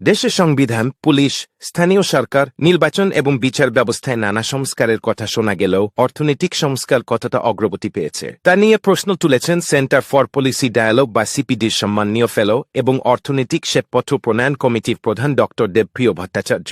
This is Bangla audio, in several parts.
দেশের সংবিধান পুলিশ স্থানীয় সরকার নির্বাচন এবং বিচার ব্যবস্থায় নানা সংস্কারের কথা শোনা গেলেও অর্থনৈতিক সংস্কার কতটা অগ্রগতি পেয়েছে তা নিয়ে প্রশ্ন তুলেছেন সেন্টার ফর পলিসি ডায়ালগ বা সিপিডির সম্মানীয় ফেলো এবং অর্থনৈতিক শ্বেতপত্র প্রণয়ন কমিটির প্রধান ডক্টর দেবপ্রিয় ভট্টাচার্য।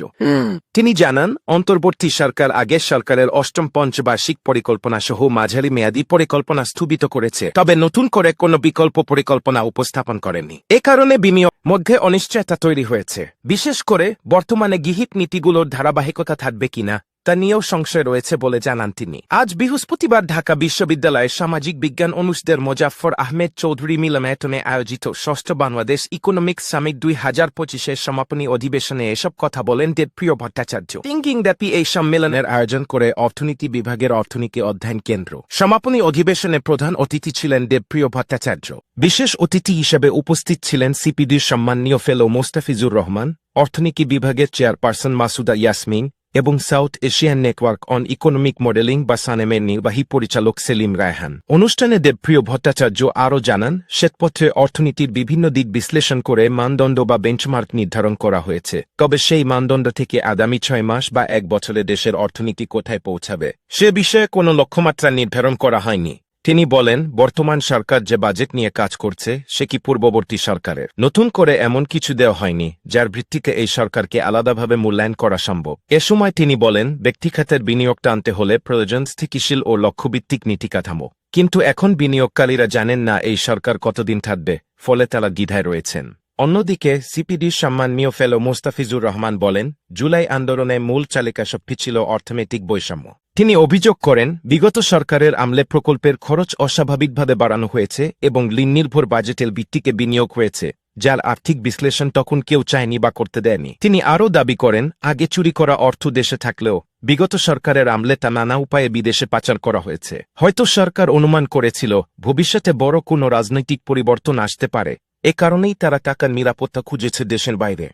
তিনি জানান অন্তর্বর্তী সরকার আগের সরকারের অষ্টম পঞ্চবার্ষিক পরিকল্পনা সহ মাঝারি মেয়াদী পরিকল্পনা স্থগিত করেছে তবে নতুন করে কোনো বিকল্প পরিকল্পনা উপস্থাপন করেনি। এ কারণে বিনিয়োগ মধ্যে অনিশ্চয়তা তৈরি হয়েছে। বিশেষ করে বর্তমানে গৃহীত নীতিগুলোর ধারাবাহিকতা থাকবে কিনা তা নিয়েও সংশয় রয়েছে বলে জানান তিনি। আজ বৃহস্পতিবার ঢাকা বিশ্ববিদ্যালয়ের সামাজিক বিজ্ঞান অনুষদের মোজাফর আহমেদ চৌধুরী মিলনায়তনে আয়োজিত ষষ্ঠ বাংলাদেশ ইকোনমিক্স সামিট দুই হাজার পঁচিশের সমাপনী অধিবেশনে এসব কথা বলেন দেবপ্রিয় ভট্টাচার্য। তিঙ্কিং ব্যাপী এই সম্মেলনের আয়োজন করে অর্থনীতি বিভাগের অর্থনীতি অধ্যয়ন কেন্দ্র। সমাপনী অধিবেশনে প্রধান অতিথি ছিলেন দেবপ্রিয় ভট্টাচার্য। বিশেষ অতিথি হিসেবে উপস্থিত ছিলেন সিপিডির সম্মানীয় ফেলো মোস্তাফিজুর রহমান, অর্থনীতি বিভাগের চেয়ারপারসন মাসুদা ইয়াসমিন এবং South Asian network on economic modeling বা সানেমের নির্বাহী পরিচালক সেলিম রায়হান। অনুষ্ঠানে দেবপ্রিয় ভট্টাচার্য আরও জানান, শ্বেতপত্রে অর্থনীতির বিভিন্ন দিক বিশ্লেষণ করে মানদণ্ড বা বেঞ্চমার্ক নির্ধারণ করা হয়েছে। তবে সেই মানদণ্ড থেকে আগামী ছয় মাস বা এক বছরে দেশের অর্থনীতি কোথায় পৌঁছাবে, সে বিষয়ে কোনো লক্ষ্যমাত্রা নির্ধারণ করা হয়নি। তিনি বলেন, বর্তমান সরকার যে বাজেট নিয়ে কাজ করছে, সে কি পূর্ববর্তী সরকারের? নতুন করে এমন কিছু দেওয়া হয়নি, যার ভিত্তিতে এই সরকারকে আলাদাভাবে মূল্যায়ন করা সম্ভব। এ সময় তিনি বলেন, ব্যক্তিখাতের বিনিয়োগটা আনতে হলে প্রয়োজন স্থিতিশীল ও লক্ষ্যভিত্তিক নীতি কাঠামো কিন্তু এখন বিনিয়োগকারীরা জানেন না এই সরকার কতদিন থাকবে, ফলে তারা দ্বিধায় রয়েছেন। অন্যদিকে সিপিডির সম্মানীয় ফেলো মোস্তাফিজুর রহমান বলেন, জুলাই আন্দোলনে মূল চালিকা শক্তি ছিল অর্থনৈতিক বৈষম্য। তিনি অভিযোগ করেন, বিগত সরকারের আমলে প্রকল্পের খরচ অস্বাভাবিকভাবে বাড়ানো হয়েছে এবং ঋণ নির্ভর বাজেটের ভিত্তিকে বিনিয়োগ হয়েছে, যার আর্থিক বিশ্লেষণ তখন কেউ চায়নি বা করতে দেয়নি। তিনি আরও দাবি করেন, আগে চুরি করা অর্থ দেশে থাকলেও বিগত সরকারের আমলে তা নানা উপায়ে বিদেশে পাচার করা হয়েছে। হয়তো সরকার অনুমান করেছিল, ভবিষ্যতে বড় কোনো রাজনৈতিক পরিবর্তন আসতে পারে, এ কারণেই তারা টাকার নিরাপত্তা খুঁজেছে দেশের বাইরে।